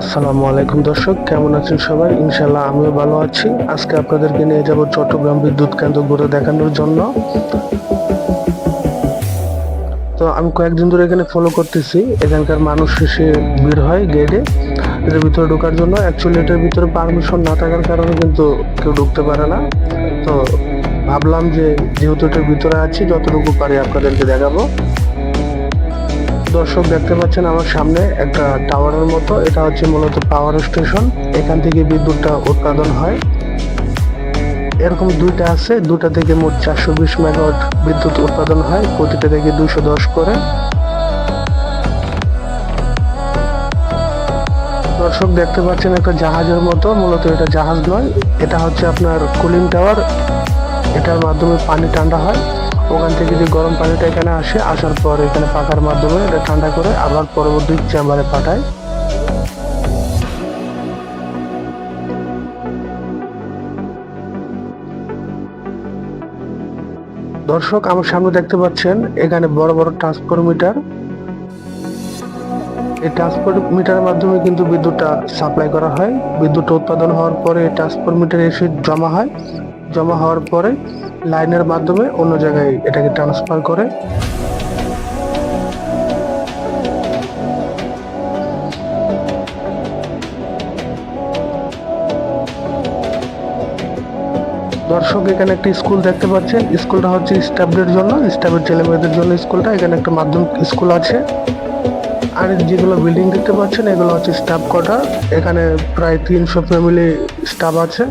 আসসালামু আলাইকুম দর্শক, কেমন আছেন সবাই? ইনশাল্লাহ আমিও ভালো আছি। আজকে আপনাদেরকে নিয়ে যাব চট্টগ্রাম বিদ্যুৎ কেন্দ্র ঘুরে দেখানোর জন্য। তো আমি কয়েকদিন ধরে এখানে ফলো করতেছি। এখানকার মানুষ এসে ভিড় হয় গেটে এটার ভিতরে ঢোকার জন্য অ্যাকচুয়ালি এটার ভিতরে পারমিশন না থাকার কারণে কিন্তু কেউ ঢুকতে পারে না। তো ভাবলাম যে যেহেতু এটার ভিতরে আছি, যতটুকু পারি আপনাদেরকে দেখাবো। দর্শক দেখতে পাচ্ছেন আমার সামনে একটা টাওয়ারের মতো। এটা হচ্ছে মূলত পাওয়ার স্টেশন এখান থেকে বিদ্যুৎটা উৎপাদন হয়। এরকম দুইটা আছে। দুটা থেকে মোট চারশো বিশ মেগাওয়াট বিদ্যুৎ উৎপাদন হয়। প্রতিটা থেকে দুইশো দশ করে। দর্শক দেখতে পাচ্ছেন একটা জাহাজের মতো। মূলত এটা জাহাজ নয়। এটা হচ্ছে আপনার কুলিং টাওয়ার এটার মাধ্যমে পানি ঠান্ডা হয়। ওখান থেকে যে গরম পানিটা এখানে আসে, আসার পর এখানে পাকার মাধ্যমে এটা ঠান্ডা করে আবার পরবর্তী চেম্বারে পাঠায়। দর্শক, আমার সামনে দেখতে পাচ্ছেন এখানে বড় বড় ট্রান্সফর মিটার এই ট্রান্সফর মিটারের মাধ্যমে কিন্তু বিদ্যুৎটা সাপ্লাই করা হয়। বিদ্যুৎ উৎপাদন হওয়ার পরে ট্রান্সফর মিটার এসে জমা হয়। জমা হওয়ার পরে লাইনের মাধ্যমে অন্য জায়গায় এটাকে ট্রান্সফার করে। দর্শক, এখানে একটা স্কুল দেখতে পাচ্ছেন। স্কুলটা হচ্ছে স্টাফদের জন্য, স্টাফের ছেলে মেয়েদের জন্য স্কুলটা। এখানে একটা মাধ্যমিক স্কুল আছে। আর যেগুলো বিল্ডিং দেখতে পাচ্ছেন, এগুলো হচ্ছে স্টাফ কোয়ার্টার। এখানে প্রায় তিনশো ফ্যামিলি স্টাফ আছে।